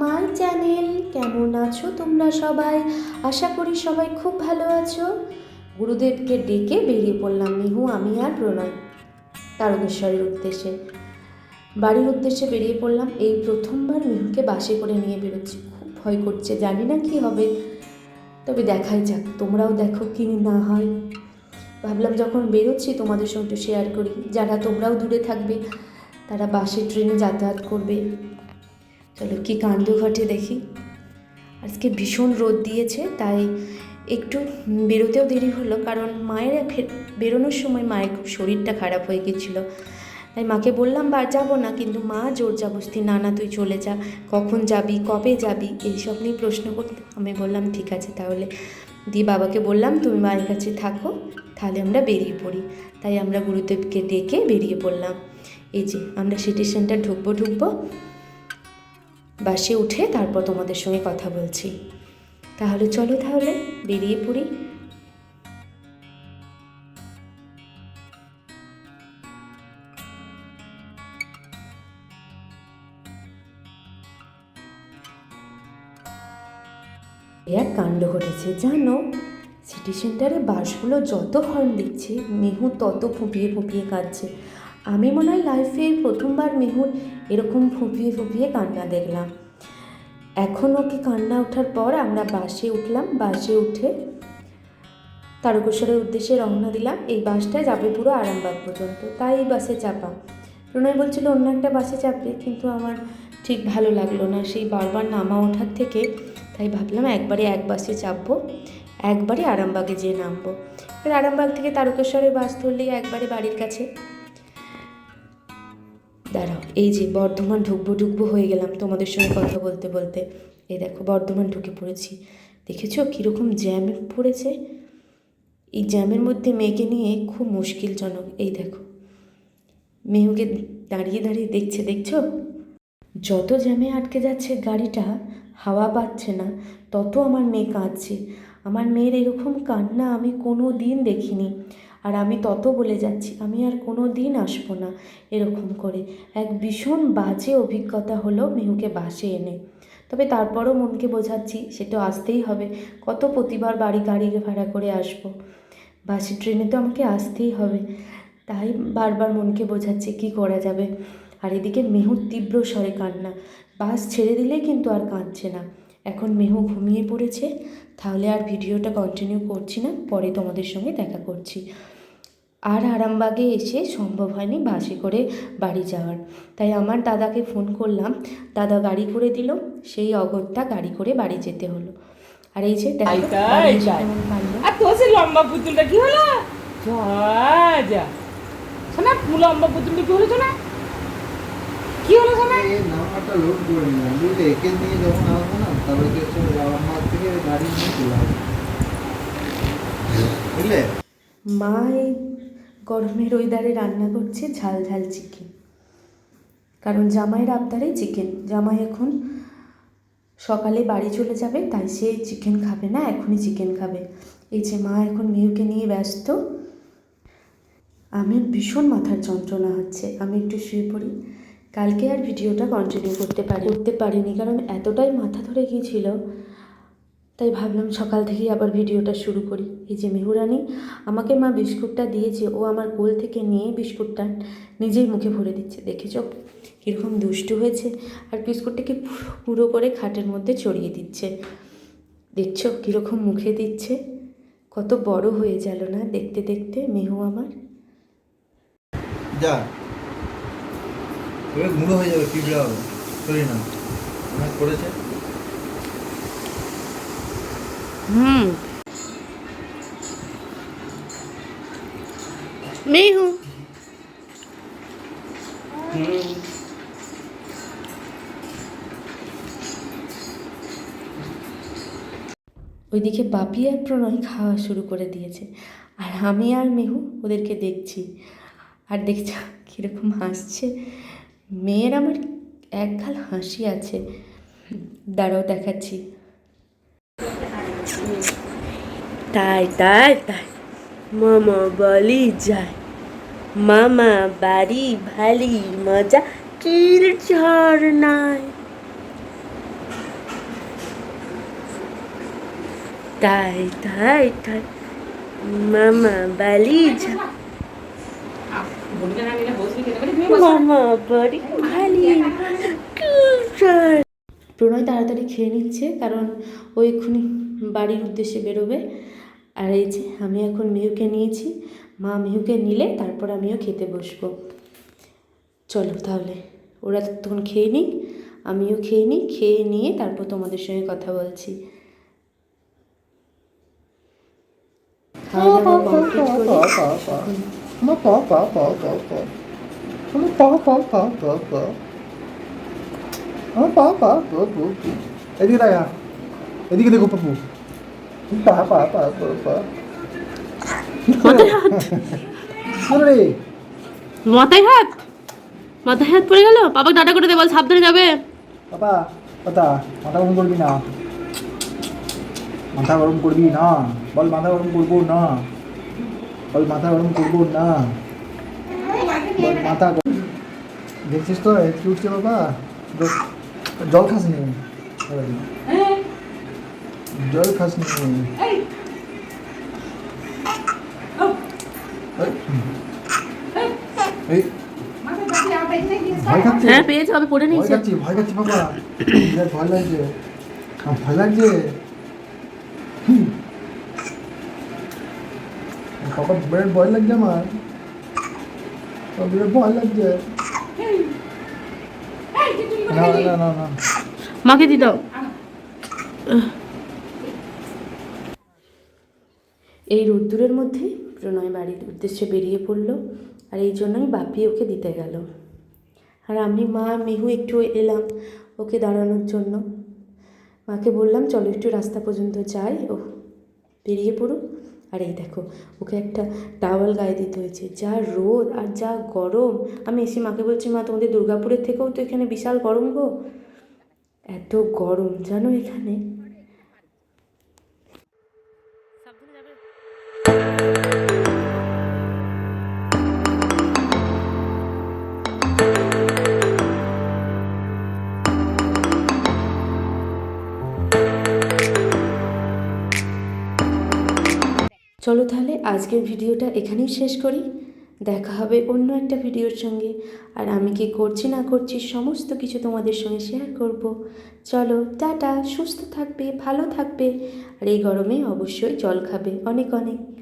My channel. কেমন আছো তোমরা সবাই? আশা করি সবাই খুব ভালো আছো। গুরুদেবকে ডেকে বেরিয়ে পড়লাম মিহু, আমি আর প্রণয় তারকেশ্বরের উদ্দেশ্যে। বাড়ির উদ্দেশ্যে বেরিয়ে পড়লাম। এই প্রথমবার মিহুকে বাসে করে নিয়ে বেরোচ্ছি। খুব ভয় করছে, জানি না কি হবে। তবে দেখাই যাক, তোমরাও দেখো কি না হয়। ভাবলাম যখন বেরোচ্ছি তোমাদের সঙ্গে একটু শেয়ার করি। যারা তোমরাও দূরে থাকবে, তারা বাসে, ট্রেনে যাতায়াত করবে। চলো কি কাণ্ড ঘটে দেখি। আজকে ভীষণ রোদ দিয়েছে, তাই একটু বেরোতেও দেরি হলো, কারণ মায়ের বেরোনোর সময় মায়ের খুব শরীরটা খারাপ হয়ে গেছিল। তাই মাকে বললাম, বা, যাব না, কিন্তু মা জোর জাবস্তি না না, তুই চলে যা, কখন যাবি, কবে যাবি? এইসব নিয়ে প্রশ্ন করতে আমি বললাম, ঠিক আছে, তাহলে। দিয়ে বাবাকে বললাম, তুমি মায়ের কাছে থাকো, তাহলে আমরা বেরিয়ে পড়ি। তাই আমরা গুরুদেবকে ডেকে বেরিয়ে পড়লাম। এই যে, আমরা সিটি সেন্টার ঢুকবো ঢুকবো বাসে উঠে তারপর তোমাদের সঙ্গে কথা বলছি। তাহলে চলো তাহলে, বেরিয়ে পড়ি। এক কাণ্ড ঘটেছে, জানো? সিটি সেন্টারে বাসগুলো যত হর্ন দিচ্ছে, মেহু তত ফুঁপিয়ে ফুপিয়ে কাঁদছে। আমি মনে হয় লাইফে প্রথমবার মেহুর এরকম ফুঁপিয়ে ফুঁপিয়ে কান্না দেখলাম। এখন ওকে কান্না ওঠার পর আমরা বাসে উঠলাম, বাসে উঠে তারকেশ্বরের উদ্দেশ্যে রওনা দিলাম। এই বাসটা যাবে পুরো আরামবাগ পর্যন্ত। তাই এই বাসে চাপা। প্রণয় বলছিল, অন্য একটা বাসে চাপবে। কিন্তু আমার ঠিক ভালো লাগল না। সেই বারবার নামা ওঠার থেকে তাই ভাবলাম, একবারে এক বাসে চাপবো, একবারে আরামবাগে যেয়ে নামবো। এবার আরামবাগ থেকে তারকেশ্বরের বাস ধরলেই একবারে বাড়ির কাছে। দাঁড়াও, এই যে বর্ধমান ঢুকবো ঢুকবো হয়ে গেলাম তোমাদের সঙ্গে কথা বলতে বলতে। এই দেখো বর্ধমান ঢুকে পড়েছি। দেখেছ কীরকম জ্যাম পড়েছে? এই জ্যামের মধ্যে মেয়েকে নিয়ে খুব মুশকিলজনক। এই দেখো মেহুকে দাঁড়িয়ে দাঁড়িয়ে দেখছে, দেখছ? যত জ্যামে আটকে যাচ্ছে গাড়িটা, হাওয়া পাচ্ছে না, তত আমার মেয়ে কাঁদছে। আমার মেয়ের এরকম কান্না আমি কোনো দিন দেখিনি। আর আমি তত বলে যাচ্ছি, আমি আর কোনো দিন আসব না এরকম করে। এক ভীষণ বাজে অভিজ্ঞতা হলো মেহুকে বাসে এনে। তবে তারপরও মনকে বোঝাচ্ছি সেটা আসতেই হবে। কত প্রতিবার বাড়ি গাড়ি ভাড়া করে আসব। বাসে, ট্রেনে তো আমাকে আসতেই হবে। তাই বারবার মনকে বোঝাচ্ছে কি করা যাবে। আর এদিকে মেহুর তীব্র স্বরে কান্না। বাস ছেড়ে দিলে কিন্তু আর কাঁদছে না। এখন মেহু ঘুমিয়ে পড়েছে, তাহলে আর ভিডিওটা কন্টিনিউ করছি না, পরে তোমাদের সঙ্গে দেখা করছি। আর আরামবাগে এসে সম্ভব হয়নি বাসে করে বাড়ি যাওয়ার। তাই আমার দাদাকে ফোন করলাম। দাদা গাড়ি করে দিল সেই অগত্যা গাড়ি করে বাড়ি যেতে হলো। আর এই যে। আর তোর সেই লম্বা পুতুলটা কি হলো? যা যা। শোনা লম্বা পুতুলটা কি হলো শোনা? কি হলো শোনা? নাম্বারটা লোড করে নিলাম। বুঝলে একে নিয়ে যখন আসব না তারপরে কি হচ্ছে বাবার থেকে গাড়ি নিয়ে চলে আসব। বুঝলে? মা এই গরমের ওয়েদারে রান্না করছে ঝাল ঝাল চিকেন কারণ জামাইয়ের আবদারে চিকেন জামাই এখন সকালে বাড়ি চলে যাবে, তাই সে চিকেন খাবে না, এখনই চিকেন খাবে। এই যে মা এখন মেয়েকে নিয়ে ব্যস্ত। আমি ভীষণ মাথার যন্ত্রণা হচ্ছে। আমি একটু শুয়ে পড়ি। কালকে আর ভিডিওটা কন্টিনিউ করতে পারি করতে পারিনি, কারণ এতটাই মাথা ধরে গিয়েছিল তাই ভাবলাম সকাল থেকেই আবার ভিডিওটা শুরু করি। এই যে মেহুরানি, আমাকে মা বিস্কুটটা দিয়েছে, ও আমার কোল থেকে নিয়ে বিস্কুটটা নিজেই মুখে ভরে দিচ্ছে। দেখেছ? কীরকম দুষ্টু হয়েছে। আর বিস্কুটটাকে পুরো করে খাটের মধ্যে ছড়িয়ে দিচ্ছে। দেখছ? কীরকম মুখে দিচ্ছে। কত বড় হয়ে গেল না দেখতে দেখতে মেহু আমার। যা। হয়ে যাবে না করেছে। হুম। মেহু। ওইদিকে বাপি আর প্রণয় খাওয়া শুরু করে দিয়েছে। আর আমি আর মেহু ওদেরকে দেখছি। আর দেখছি কীরকম হাসছে। মেয়ের আমার একগাল হাসি আছে। দাঁড়াও দেখাচ্ছি। তাই তাই তাই। মামা বলি যায়। মামা বাড়ি ভালি মজা। কীর ঝড় নাই। তাই তাই তাই। মামা বালি যায়। মামা বাড়ি ভালি প্রণয় তাড়াতাড়ি খেয়ে নিচ্ছে, কারণ ও বাড়ির উদ্দেশ্যে বেরোবে আর এই যে আমি এখন মেহুকে নিয়েছি মা মেহুকে নিলে তারপর আমিও খেতে বসবো চলো তাহলে ওরা তখন খেয়ে নিক আমিও খেয়ে নিই খেয়ে নিয়ে তারপর তোমাদের সঙ্গে কথা বলছি খাওয়া দাওয়া কমপ্লিট করে এদিকে এদিকে দেখো পাপু। পা পা পা পা পা। মাথায় হাত। রে। মাথায় হাত? মাথায় হাত পড়ে গেল? টাটা করে দে বল সাবধানে যাবে। পাপা পাতা মাথা গরম করবি না। মাথা গরম করবি না। বল মাথা গরম করব না। বল মাথা গরম করব না। বল মাথা দেখছিস তো একটু উঠছে বাবা জল খাস নি। জল খাস হ্যাঁ পেয়েছে হবে পড়ে নিয়েছে। ভয় খাচ্ছি বাবা। ভয় লাগছে। আমার ভয় লাগছে। বাবা বিরাট ভয় লাগছে আমার। বিরাট ভয় লাগছে। না না না না। মাকে দি দাও। এই রোদ্দুরের মধ্যে প্রণয় বাড়ির উদ্দেশ্যে বেরিয়ে পড়ল আর এই জন্যই বাপি ওকে দিতে গেল। আর আমি, মা, মেহু একটু এলাম ওকে দাঁড়ানোর জন্য। মাকে বললাম, চলো একটু রাস্তা পর্যন্ত যাই ও বেরিয়ে পড়ুক আর এই দেখো, ওকে একটা টাওয়াল গায়ে দিতে হয়েছে। যা রোদ আর যা গরম। আমি এসে মাকে বলছি, মা, তোমাদের দুর্গাপুরের থেকেও তো এখানে বিশাল গরম গো। এত গরম, জানো এখানে? আজকের ভিডিওটা এখানেই শেষ করি। দেখা হবে অন্য একটা ভিডিওর সঙ্গে। আর আমি কি করছি না করছি সমস্ত কিছু তোমাদের সঙ্গে শেয়ার করব। চলো, টাটা, সুস্থ থাকবে, ভালো থাকবে। আর এই গরমে অবশ্যই জল খাবে। অনেক অনেক।